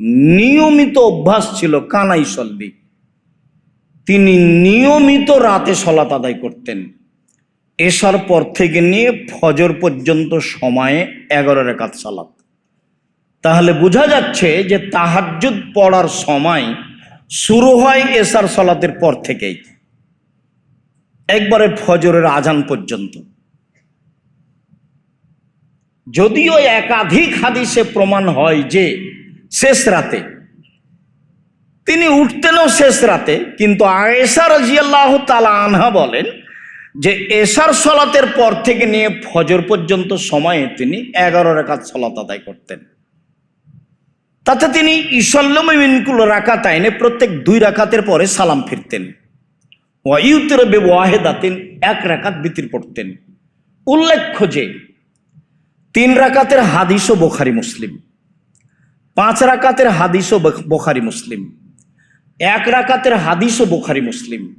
নিয়মিত অভ্যাস ছিল কানাই সল্লি। তিনি নিয়মিত রাতে সলাত আদায় করতেন। এসার পর থেকে নিয়ে ফজর পর্যন্ত সময়ে এগারো রেখাত সালাত তাহলে বোঝা যাচ্ছে যে তাহাজ্জুদ পড়ার সময় শুরু হয় এসার সলাতের পর থেকেই। একবারে ফজরের আজান পর্যন্ত। যদিও একাধিক হাদিসে প্রমাণ হয় যে শেষ রাতে। তিনি উঠতেনও শেষ রাতে, কিন্তু আয়েশা রাজিয়াল্লাহ তালা আনহা বলেন যে, এশার সলাতের পর থেকে নিয়ে ফজর পর্যন্ত সময়ে তিনি এগারো রেখাত সলাত আদায় করতেন। তাতে তিনি ইসল্লমিনকুল রাকাত আইনে প্রত্যেক দুই রাকাতের পরে সালাম ফিরতেন। ওয়াইউতের বে ওয়াহেদাতিন এক রাকাত বিতির পড়তেন। উল্লেখ্য যে, তিন রাকাতের হাদিস ও বোখারি মুসলিম। পাঁচ রাকাতের হাদিস ও বোখারি, মুসলিম। এক রাকাতের হাদিস ও বোখারি, মুসলিম।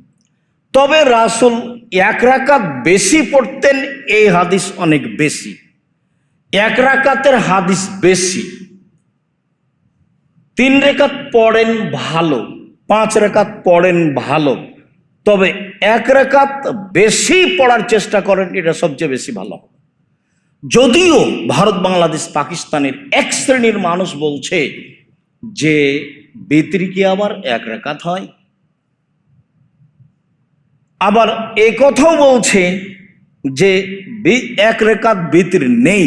তবে রাসুল এক রাকাত বেশি পড়তেন, এই হাদিস অনেক বেশি। এক রাকাতের হাদিস বেশি। তিন রেখাত পড়েন ভালো, পাঁচ রেখাত পড়েন ভালো। তবে এক রেখাত বেশি পড়ার চেষ্টা করেন, এটা সবচেয়ে বেশি ভালো। যদিও ভারত, বাংলাদেশ, পাকিস্তানের এক শ্রেণির মানুষ বলছে যে বেতরি কি আবার এক রেখাত হয়? আবার এ কথাও বলছে যে এক রেখাত বেতির নেই।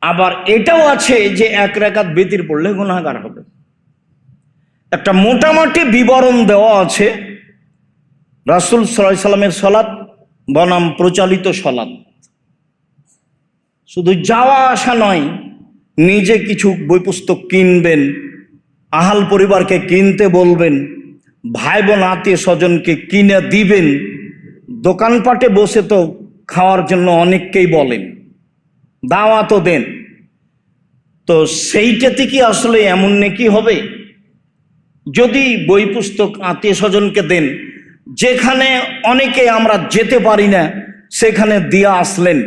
আবার এটাও আছে যে এক রেখাত বেতির পড়লে গুণাগার হবে। একটা মোটামুটি বিবরণ দেওয়া আছে। রাসুল সাল্লামের সলাৎ বনাম প্রচালিত সলাৎ শুধু যাওয়া আসা নয়, নিজে কিছু বই পুস্তক কিনবেন, আহাল পরিবারকে কিনতে বলবেন ভাই বোন আত্মীয় স্বজনকে কিনে দিবেন, দোকানপাটে বসে তো খাওয়ার জন্য অনেককেই বলেন দাওয়া তো দেন। তো সেইটাতে কি আসলে এমন নাকি হবে? যদি বই পুস্তক আত্মীয় স্বজনকে দেন, যেখানে অনেকে আমরা যেতে পারি না, সেখানে দিয়ে আসলেন।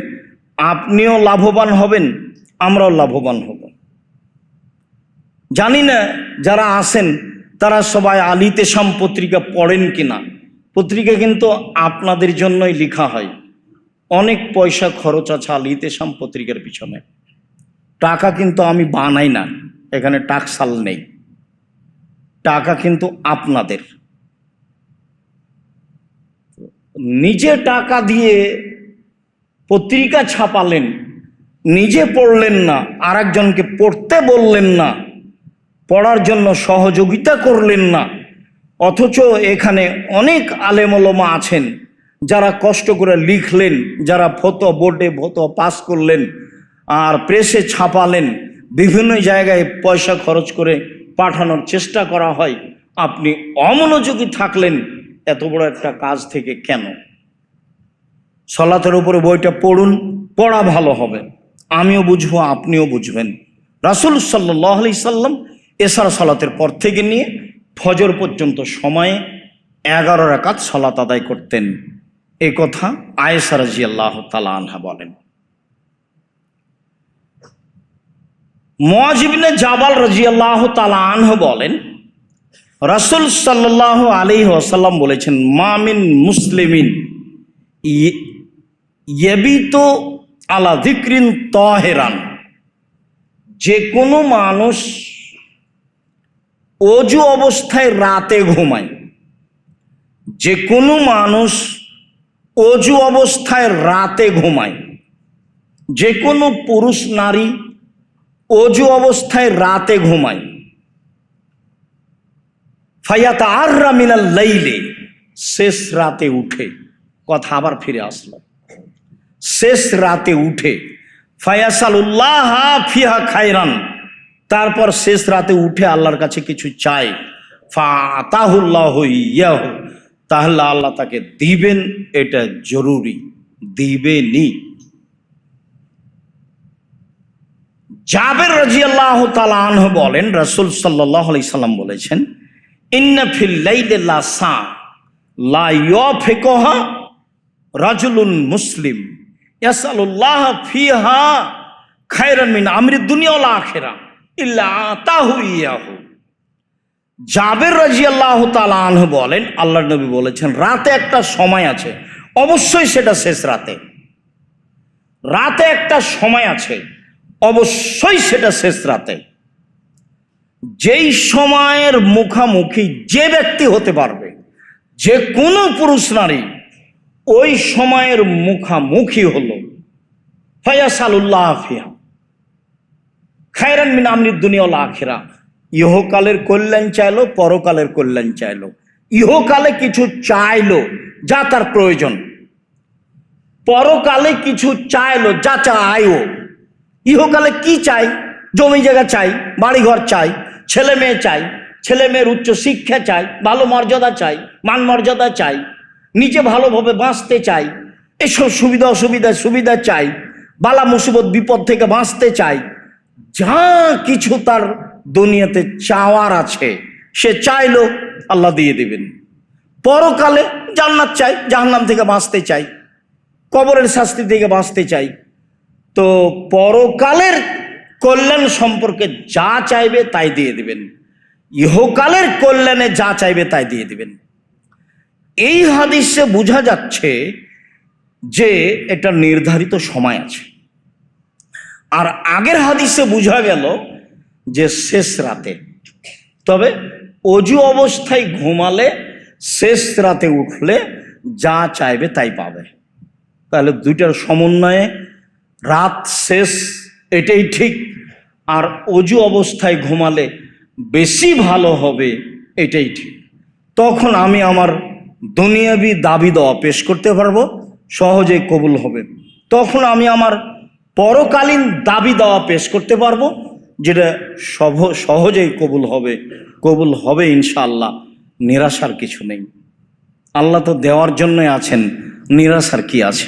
আপনিও লাভবান হবেন, আমরাও লাভবান হব। জানি না যারা আসেন তারা সবাই আলিতে সাম পত্রিকা পড়েন কিনা। পত্রিকা কিন্তু আপনাদের জন্যই লেখা হয়। অনেক পয়সা খরচ আছে আলিতে সাম পত্রিকার পিছনে। টাকা কিন্তু আমি বানাই না, এখানে টাকসাল নেই। টাকা কিন্তু আপনাদের। নিজে টাকা দিয়ে পত্রিকা ছাপালেন, নিজে পড়লেন না আর একজনকে পড়তে বললেন না, পড়ার জন্য সহযোগিতা করলেন না, অথচ এখানে অনেক আলেমলমা আছেন, যারা কষ্ট করে লিখলেন, যারা ফতো বোর্ডে ফতো পাস করলেন, আর প্রেসে ছাপালেন, বিভিন্ন জায়গায় পয়সা খরচ করে পাঠানোর চেষ্টা করা হয়, আপনি অমনোযোগী থাকলেন, এত বড় একটা কাজ থেকে কেন? সলাতের উপরে বইটা পড়ুন, পড়া ভালো হবে। আমিও বুঝব, আপনিও বুঝবেন। রাসুল সাল্লাহ সাল্লাম এসার সলাতের পর থেকে নিয়ে ফজর পর্যন্ত সময়ে এগারো রাকাত সলাত আদায় করতেন। এ কথা আয়েসা রাজি আল্লাহ তালা আনহা বলেন। মজিবিনে জাবাল রাজি আল্লাহ তালা আনহ বলেন, রাসুল সাল্লাহ আলী ওসাল্লাম বলেছেন মামিন মুসলিমিন ইয়েবিত আলা দিক্রিন তহেরান। যে কোনো মানুষ অজু অবস্থায় রাতে ঘুমায়। যে কোনো মানুষ অজু অবস্থায় রাতে ঘুমায়। যে কোনো পুরুষ নারী অজু অবস্থায় রাতে ঘুমায়। ফায়াত আর রামিনাল লাইলে, শেষ রাতে উঠে। কথা আবার ফিরে আসলো। শেষ রাতে উঠে, ফায়াসালুল্লাহ ফিহা খায়রান, তারপর শেষ রাতে উঠে আল্লাহর কাছে কিছু চায় ফাতাহুল্লাহ ইয়াহ, তাহলে আল্লাহ তাকে দিবেন, এটা জরুরি দিবেনি জাবের রাজি আল্লাহ আনহ বলেন, রসুল সাল্লাহ আলি সাল্লাম বলেছেন, ইন্না ফিল লাইলে লা সা, লা ইয়ফিকুহা রাজুলুন মুসলিম। ইয়াসালুল্লাহ ফিহা খায়রান আখিরা ইল্লা আতাহু ইয়াহু। জাবের রাজি আল্লাহ বলেন আল্লাহ নবী বলেছেন, রাতে একটা সময় আছে, অবশ্যই সেটা শেষ রাতে। রাতে একটা সময় আছে, অবশ্যই সেটা শেষ রাতে। যেই সময়ের মুখামুখি যে ব্যক্তি হতে পারবে, যে কোনো পুরুষ নারী ওই সময়ের মুখামুখি হলো ফয়াসালুল্লাহ ফিহা। খায়রান মিন আমরিদ দুনিয়াল আখিরা। ইহকালের কল্যাণ চাইলো, পরকালের কল্যাণ চাইলো। ইহকালে কিছু চাইলো, যা তার প্রয়োজন। পরকালে কিছু চাইলো, যা চাইও। ইহকালে কি চাই? জমি জায়গা চাই, বাড়িঘর চাই, ছেলে মেয়ে চাই, ছেলে মেয়ের উচ্চ শিক্ষা চাই, ভালো মর্যাদা চাই, মান মর্যাদা চাই নিজে ভালোভাবে বাঁচতে চাই, এসব সুবিধা অসুবিধা সুবিধা চাই, বালা মুসিবত বিপদ থেকে বাঁচতে চাই, যা কিছু তার দুনিয়াতে চাওয়ার আছে, সে চাইলো আল্লাহ দিয়ে দিবেন। পরকালে জান্নাত চাই, জাহান্নাম থেকে বাঁচতে চাই, কবরের শাস্তি থেকে বাঁচতে চাই। তো পরকালের কল্যাণ সম্পর্কে যা চাইবে তাই দিয়ে দিবেন। ইহকালের কল্যাণে যা চাইবে তাই দিয়ে দিবেন। এই হাদিসে বোঝা যাচ্ছে যে এটা নির্ধারিত সময় আছে। আর আগের হাদিসে বোঝা গেল যে শেষ রাতে। তবে অজু অবস্থায় ঘুমালে শেষ রাতে উঠলে যা চাইবে তাই পাবে। তাহলে দুইটার সমন্বয়ে রাত শেষ, এটাই ঠিক। আর অজু অবস্থায় ঘুমালে বেশি ভালো হবে, এটাই ঠিক। তখন আমি আমার দুনিয়াবি দাবি দেওয়া পেশ করতে পারব, সহজেই কবুল হবে। তখন আমি আমার পরকালীন দাবি দেওয়া পেশ করতে পারব, যেটা সহ সহজেই কবুল হবে কবুল হবে ইনশাআল্লাহ, নিরাশার কিছু নেই। আল্লাহ তো দেওয়ার জন্যই আছেন, নিরাশার কি আছে?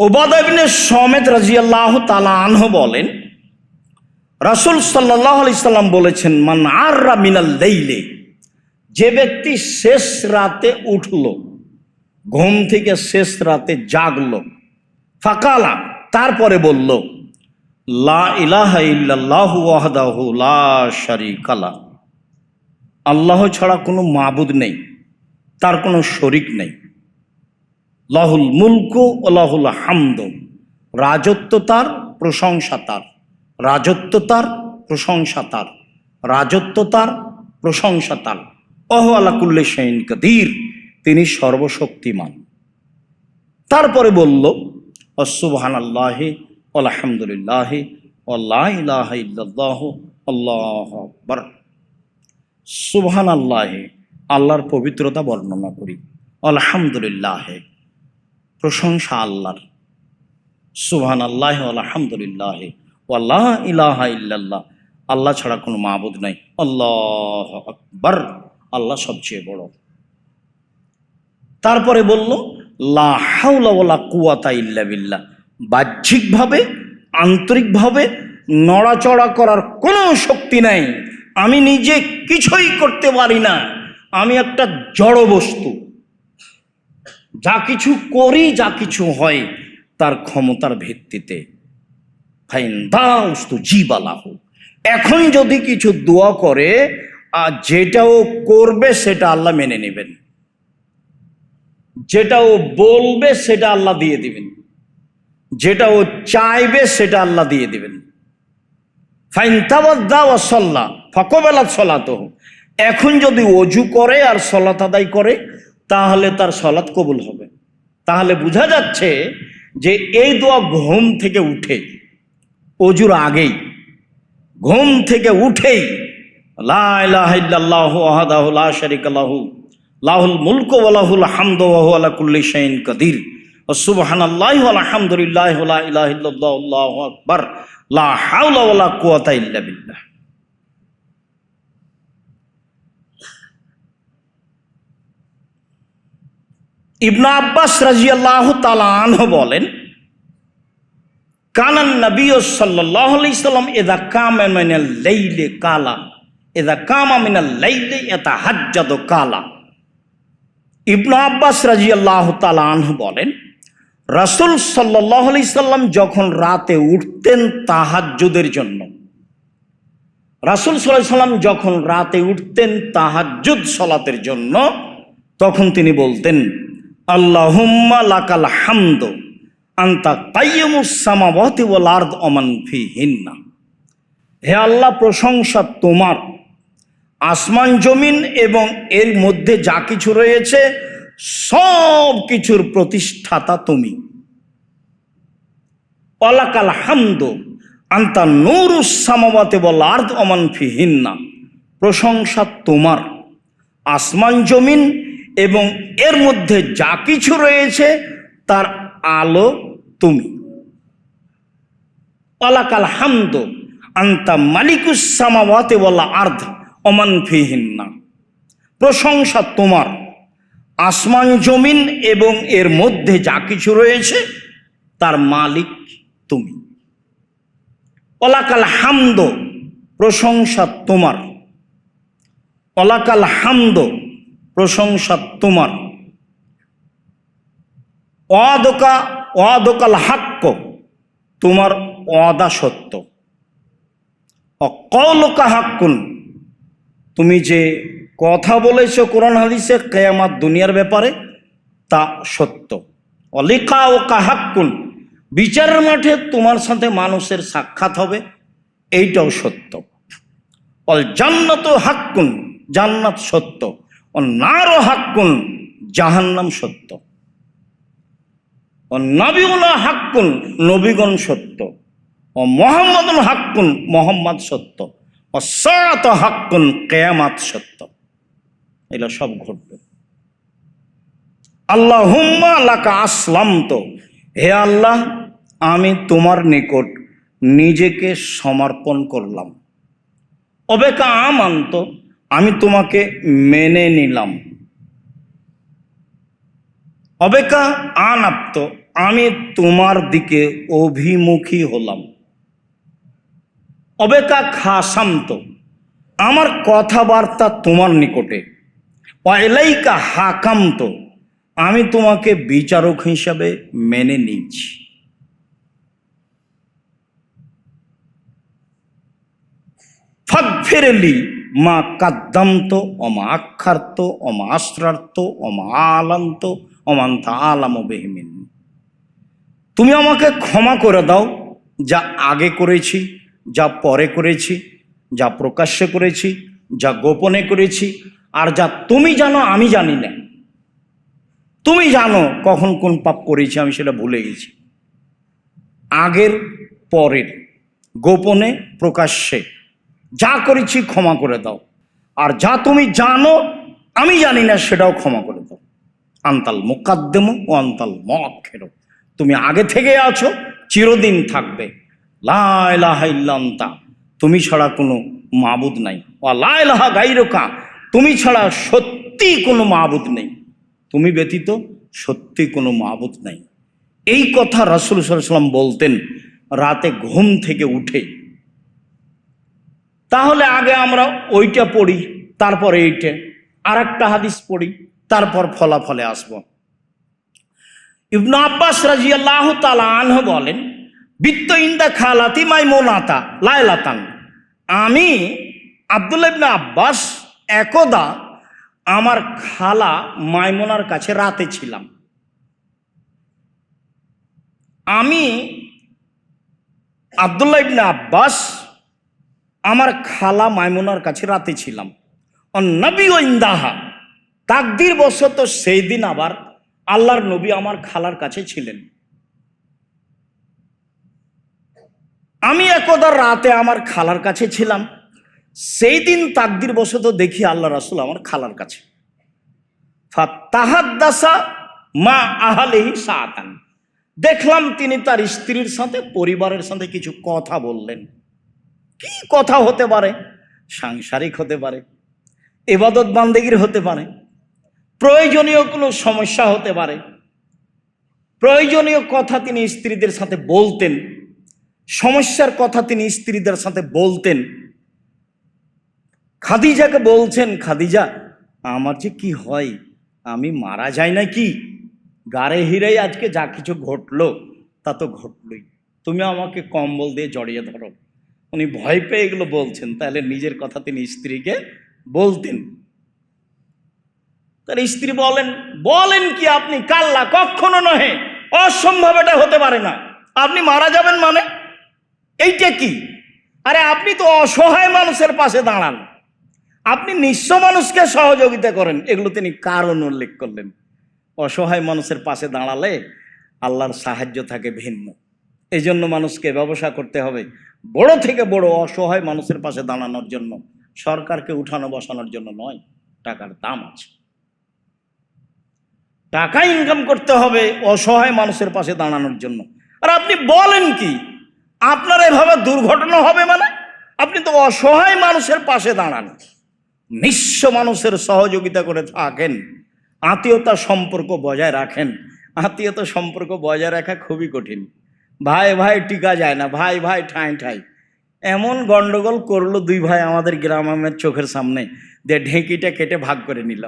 ওবাদিনে সমেত রাজিয়াল্লাহ তালা আনহ বলেন, রাসুল সাল্লাহ আলি সাল্লাম বলেছেন, মান আর মিনাল দেইলে যে ব্যক্তি শেষ রাতে উঠল, ঘুম থেকে শেষ রাতে জাগল, ফাকালা, তারপরে বলল, লা ওয়াহদাহু লা আল্লাহ ছাড়া কোনো মাবুদ নেই, তার কোনো শরিক নেই। লাহুল মুলকু ও লাহুল হামদ, রাজত্ব তার, প্রশংসা তার। রাজত্ব তার, প্রশংসা তার। রাজত্ব তার, প্রশংসা তার। অহ আলাকুল্লে সেইন কদির, তিনি সর্বশক্তিমান। তারপরে বলল অসুবহান আল্লাহ আলহামদুলিল্লাহ আল্লাহ ইলাহ আল্লাহ আকবার। সুবহান আল্লাহ আল্লাহর পবিত্রতা বর্ণনা করি। আলহামদুলিল্লাহ, প্রশংসা আল্লাহর। সুবহান আল্লাহ আলহামদুলিল্লাহ আল্লাহ ইলাহা ইল্লাল্লাহ, আল্লাহ ছাড়া কোনো মাবুদ নাই, আল্লাহ আকবার। আল্লাহ সবচেয়ে বড়। তারপরে বলল, লা হাওলা ওয়ালা কুয়াতা ইল্লা বিল্লাহ। বাহ্যিকভাবে, আন্তরিকভাবে নড়াচড়া করার কোনো শক্তি নাই। আমি নিজে কিছুই করতে পারি না। আমি একটা জড় বস্তু। যা কিছু করি, যা কিছু হয়, তার ক্ষমতার ভিত্তিতে। ফাইন দাউস্তু জীবালাহ। এখন যদি কিছু দোয়া করে আর যেটা ও করবে সেটা আল্লাহ মেনে নেবেন। যেটা ও বলবে সেটা আল্লাহ দিয়ে দিবেন। যেটা ও চাইবে সেটা আল্লাহ দিয়ে দিবেন। ফাইন তাবাদ্দা ও সল্লা ফকবেলা সলাত এখন যদি অজু করে আর সলাত আদায় করে, তাহলে তার সলাৎ কবুল হবে। তাহলে বোঝা যাচ্ছে যে এই দোয়া ঘুম থেকে উঠে অজুর আগেই, ঘুম থেকে উঠেই লা ইলাহা ইল্লাল্লাহ ওয়াহদাহু লা শারীকা লাহু লাহুল মুলক ওয়া লাহুল হামদু ওয়া হুয়া আলা কুল্লি শাইইন কাদির সুবহানাল্লাহি ওয়া আলহামদুলিল্লাহি ওয়া লা ইলাহা ইল্লাল্লাহ আল্লাহু আকবার লা হাওলা ওয়া লা কুওয়াতা ইল্লা বিল্লাহ ইবনা আব্বাস রাজিয়াল্লাহু তাআলা আনহু বলেন কানান নবী সাল্লাল্লাহু আলাইহি সাল্লাম ইদা কামা মিনাল লাইলি কালা ইদা কামা মিনাল লাইলি ইয়াতাহাজ্জাদু কালা। ইবনু আব্বাস রাজিয়াল্লাহু তাআলা আনহু বলেন, রাসুল সাল্লাহ আলি সাল্লাম যখন রাতে উঠতেন তাহাজ্জুদের জন্য, রাসুল সাল্লাহ সাল্লাম যখন রাতে উঠতেন তাহাজ্জুদ সলাতের জন্য, তখন তিনি বলতেন, আল্লাহুম্মা লাকাল হামদ আন্তা কাইয়ুমুস সামাওয়াতি ওয়াল আরদ ওমান ফিহিন্না। হে আল্লাহ, প্রশংসা তোমার। আসমান জমিন এবং এর মধ্যে যা কিছু রয়েছে, সব কিছুর প্রতিষ্ঠাতা তুমি। অলাকাল হামদ আন্তা নূরুস সামাওয়াতে বল আর্দ অমান ফিহিন্না। প্রশংসা তোমার। আসমান জমিন এবং এর মধ্যে যা কিছু রয়েছে, তার আলো তুমি। অলাকাল হামদ আন্তা মালিকুস সামাওয়াতে বলা আর্ধ অমান ফিহিন্না। প্রশংসা তোমার। আসমান জমিন এবং এর মধ্যে যা কিছু রয়েছে, তার মালিক তুমি। অলাকাল হামদ, প্রশংসা তোমার। অলাকাল হামদ, প্রশংসা তোমার। অদকা অদকাল হাক্ক, তোমার অদা সত্য। অকলকা হাক্কুন তুমি যে কথা বলেছ কোরআন হাদিসে কেয়ামাত দুনিয়ার ব্যাপারে, তা সত্য। অলিকা ও কাহাক্কুন, বিচারের মাঠে তোমার সাথে মানুষের সাক্ষাৎ হবে, এইটাও সত্য। অল জান্নাত হাক্কুন, জান্নাত সত্য। ও নারও হাক্কুন, জাহান্নাম সত্য। ও নবীগুলা হাক্কুন, নবীগণ সত্য। ও মোহাম্মদুল হাক্কুন, মোহাম্মদ সত্য। ও সরাত হাক্কুন, কেয়ামাত সত্য। এগুলো সব ঘটবে। আল্লাহ হুম্মা আসলাম তো হে আল্লাহ, আমি তোমার নিকট নিজেকে সমর্পণ করলাম। অবেকা আম আমান্ত, আমি তোমাকে মেনে নিলাম। অবেকা আনাপ্ত আমি তোমার দিকে অভিমুখী হলাম। অবেকা খাসান্ত আমার কথাবার্তা তোমার নিকটে। অয়েলাইকা হাকান্ত আমি তোমাকে বিচারক হিসাবে মেনে নিচ্ছি। ফেরেলি মা কাদ্দান্ত অমা আক্ষার্ত অমা আশ্রার্ত, অমা আলান্ত অমান্তা আলাম বেহমিন। তুমি আমাকে ক্ষমা করে দাও, যা আগে করেছি। যা পরে করেছি, যা প্রকাশ্যে করেছি, যা গোপনে করেছি, আর যা তুমি জানো, আমি জানি না। তুমি জানো কখন কোন পাপ করেছি, আমি সেটা ভুলে গেছি। আগের, পরের, গোপনে, প্রকাশ্যে, যা করেছি ক্ষমা করে দাও। আর যা তুমি জানো, আমি জানি না, সেটাও ক্ষমা করে দাও। আন্তাল মোকাদ্দেম ও আন্তাল মক্ষেরও তুমি আগে থেকে আছো, চিরদিন থাকবে। লাইলাহাইল্লান্তা তুমি ছাড়া কোনো মাবুদ নাই। ও লাইলাহা গাইরোকা তুমি ছাড়া সত্যি কোনো মাবুদ নেই। তুমি ব্যতীত সত্যি কোনো মাবুদ নাই। এই কথা রাসুল সাল্লাম বলতেন রাতে ঘুম থেকে উঠে। তাহলে আগে আমরা ওইটা পড়ি, তারপরে এইটা আর একটা হাদিস পড়ি, তারপর ফলাফলে আসব। ইবনু আব্বাস রাজি আল্লাহ আনহ বলেন বিত্ত ইন্দা খালাতি মাই মোনাতা লায়লাতান। আমি আবদুল্লাহ আব্বাস একদা আমার খালা মাইমোনার কাছে রাতে ছিলাম। আমি আবদুল্লাহ ইবনে আব্বাস আমার খালা মাইমুনার কাছে রাতে ছিলাম। নবী ও ইন্দাহা, তাকদির বশত সেই দিন আবার আল্লাহর নবী আমার খালার কাছে ছিলেন। আমি একদা রাতে আমার খালার কাছে ছিলাম। সেই দিন তাকদির বশত দেখি আল্লাহ রাসুল আমার খালার কাছে। তাহাদ্দাসা মা আহালেহি সাতান দেখলাম তিনি তার স্ত্রীর সাথে পরিবারের সাথে কিছু কথা বললেন। কি কথা হতে পারে? সাংসারিক হতে পারে, এবাদত বান্দেগির হতে পারে, প্রয়োজনীয় কোনো সমস্যা হতে পারে। প্রয়োজনীয় কথা তিনি স্ত্রীদের সাথে বলতেন। সমস্যার কথা তিনি স্ত্রীদের সাথে বলতেন। খাদিজাকে বলছেন, খাদিজা, আমার যে কি হয়? আমি মারা যাই না কি? গাড়ে হিরেই আজকে যা কিছু ঘটলো, তা তো ঘটলই। তুমি আমাকে কম্বল দিয়ে জড়িয়ে ধরো। উনি ভয় পেয়ে এগুলো বলছেন। তাহলে নিজের কথা তিনি স্ত্রীকে বলতেন। তার স্ত্রী বলেন বলেন কি আপনি, কাল্লা কখনো নহে। অসম্ভব এটা হতে পারে না। আপনি মারা যাবেন মানে এইটা কি? আরে আপনি তো অসহায় মানুষের পাশে দাঁড়ান। আপনি নিঃস্ব মানুষকে সহযোগিতা করেন, এগুলো তিনি কারণ উল্লেখ করলেন। অসহায় মানুষের পাশে দাঁড়ালে আল্লাহর সাহায্য থাকে ভিন্ন। এই জন্য মানুষকে ব্যবসা করতে হবে, বড় থেকে বড় অসহায় মানুষের পাশে দাঁড়ানোর জন্য। সরকারকে উঠানো বসানোর জন্য নয়, টাকার দাম আছে। টাকা ইনকাম করতে হবে অসহায় মানুষের পাশে দাঁড়ানোর জন্য। আর আপনি বলেন কি আপনার এভাবে দুর্ঘটনা হবে মানে? আপনি তো অসহায় মানুষের পাশে দাঁড়ান। নিঃস্ব মানুষের সহযোগিতা করে থাকেন। আত্মীয়তা সম্পর্ক বজায় রাখেন। আত্মীয়তা সম্পর্ক বজায় রাখা খুবই কঠিন। ভাই ভাই টিকা যায় না। ভাই ভাই ঠাই ঠাই। এমন গন্ডগোল করল দুই ভাই আমাদের গ্রামের চোখের সামনে যে ঢেঁকিটা কেটে ভাগ করে নিল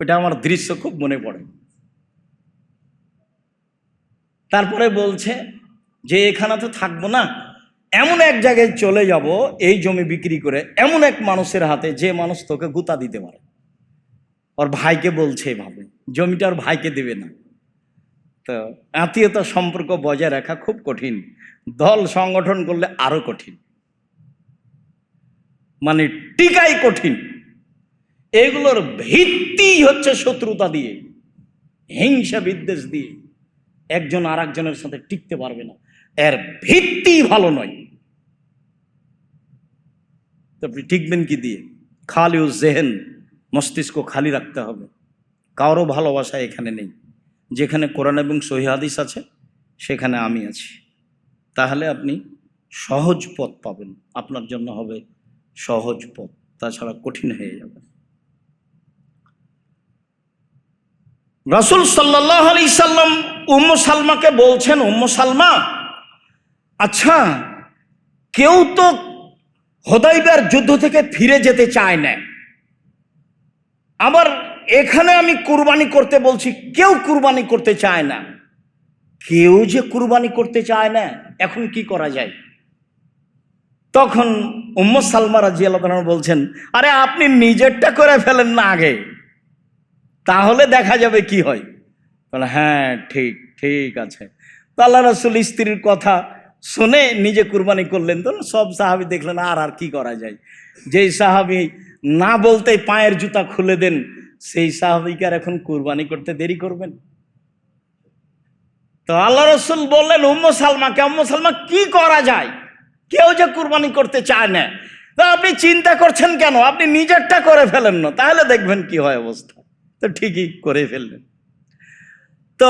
ওটা আমার দৃশ্য খুব মনে পড়ে। তারপরে বলছে যে এখানে তো থাকব না, এমন এক জায়গায় চলে যাব, এই জমি বিক্রি করে, এমন এক মানুষের হাতে যে মানুষ তোকে গুতা দিতে পারে। ওর ভাইকে বলছে এভাবে, জমিটা ওর ভাইকে দেবে না। তো আত্মীয়তা সম্পর্ক বজায় রাখা খুব কঠিন, দল সংগঠন করলে আরও কঠিন। মানে টিকাই কঠিন। এগুলোর ভিত্তি হচ্ছে শত্রুতা দিয়ে, হিংসা বিদ্বেষ দিয়ে, একজন আর সাথে টিকতে পারবে না। এর ভিত্তি ভালো নয়। আপনি টিকবেন কি দিয়ে? খালি ও জেহেন মস্তিষ্ক খালি রাখতে হবে। কারও ভালোবাসা এখানে নেই। যেখানে কোরআন এবং সহিহাদিস আছে, সেখানে আমি আছি। তাহলে আপনি সহজ পথ পাবেন। আপনার জন্য হবে সহজ পথ। তাছাড়া কঠিন হয়ে যাবে। রসুল সাল্লাহ আলি সাল্লাম উম্ম সালমাকে বলছেন, উম্ম সালমা আচ্ছা কেউ তো হোদাইবার যুদ্ধ থেকে ফিরে যেতে চায় না। আবার এখানে আমি কুরবানি করতে বলছি, কেউ কুরবানি করতে চায় না। কেউ যে কুরবানি করতে চায় না, এখন কি করা যায়? তখন উম্ম সালমা রাজি আল্লাহ বলছেন, আরে, আপনি নিজেরটা করে ফেলেন না আগে, তাহলে দেখা যাবে কি হয়? হ্যাঁ ঠিক ঠিক আছে। তো আল্লাহ রসুল স্ত্রীর কথা শুনে নিজে কুরবানি করলেন তো, সব সাহাবি দেখলেন, আর আর কি করা যায়? যেই সাহাবি না বলতে পায়ের জুতা খুলে দেন, সেই সাহাবিকে আর এখন কুরবানি করতে দেরি করবেন? তো আল্লাহ রসুল বললেন, উম্ম সালমাকে, উম্ম সালমা, কি করা যায়? কেউ যে কুরবানি করতে চায় না। তো আপনি চিন্তা করছেন কেন? আপনি নিজেরটা করে ফেলেন না, তাহলে দেখবেন কি হয় অবস্থা। তো ঠিকই করে ফেললেন। তো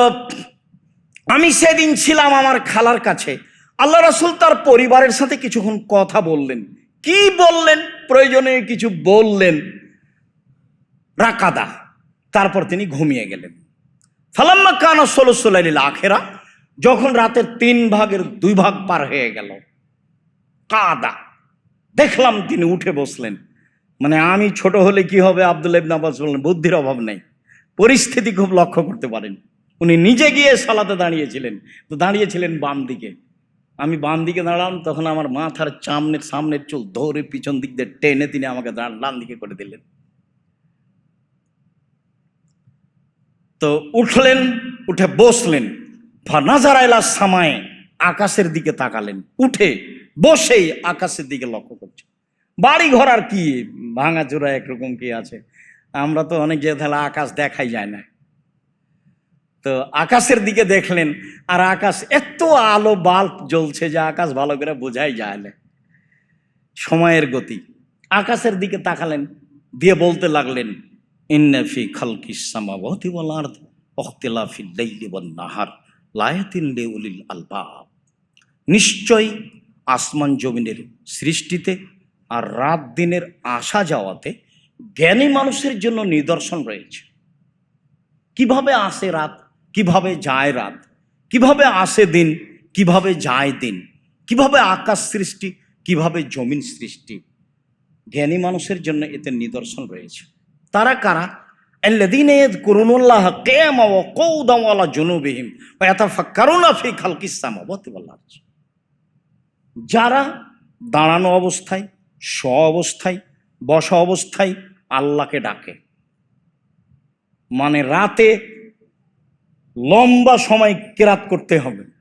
আমি সেদিন ছিলাম আমার খালার কাছে। আল্লাহ রাসুল তার পরিবারের সাথে কিছুক্ষণ কথা বললেন। কি বললেন? প্রয়োজনে কিছু বললেন। রাকাদা, তারপর তিনি ঘুমিয়ে গেলেন। ফালাম্মা কানা সোলসোলাইল আখেরা, যখন রাতের তিন ভাগের দুই ভাগ পার হয়ে গেল। কাদা, দেখলাম তিনি উঠে বসলেন। মানে আমি ছোট হলে কি হবে? আব্দুল ইবনে বললেন, বুদ্ধির অভাব নেই। পরিস্থিতি খুব লক্ষ্য করতে পারেন। উনি নিজে গিয়ে সালাতে দাঁড়িয়েছিলেন। তো দাঁড়িয়েছিলেন বাম দিকে। আমি বাম দিকে দাঁড়ালাম, তখন আমার মাথার চামনের সামনের চুল ধরে পিছন দিক দিয়ে টেনে তিনি আমাকে ডান দিকে করে দিলেন। তো উঠলেন, উঠে বসলেন। ফানাজার আইলা সামায় আকাশের দিকে তাকালেন। উঠে বসেই আকাশের দিকে লক্ষ্য করছে বাড়ি ঘর আর কি ভাঙাচোরা একরকম কি আছে? আমরা তো অনেক যে তাহলে আকাশ দেখাই যায় না। তো আকাশের দিকে দেখলেন, আর আকাশ এত আলো বাল্ব জ্বলছে যে আকাশ ভালো করে বোঝাই যায় না। সময়ের গতি। আকাশের দিকে তাকালেন, দিয়ে বলতে লাগলেন ইন্নাফি খালকিস সামাওয়াতি ওয়াল আরদ ইখতিলাফিল লাইলি ওয়ান নাহার লায়াতিন লিউলিল আলবাব। নিশ্চয়ই আসমান জমিনের সৃষ্টিতে আর রাত দিনের আসা যাওয়াতে জ্ঞানী মানুষের জন্য নিদর্শন রয়েছে। কীভাবে আসে রাত? কিভাবে যায় রাত কিভাবে আসে দিন কিভাবে যায় দিন কিভাবে আকাশ সৃষ্টি কিভাবে জমিন সৃষ্টি জ্ঞানী মানুষের জন্য এতে নিদর্শন রয়েছে তারা কারা الذين يذكرون الله قياما وقعودا وعلى جنوبهم ويتفكرون في خلق السماوات والارض যারা দাঁড়ানো অবস্থায় স অবস্থায় বসা অবস্থায় আল্লাহকে ডাকে মানে রাতে লম্বা সময় কেরাত করতে হবে।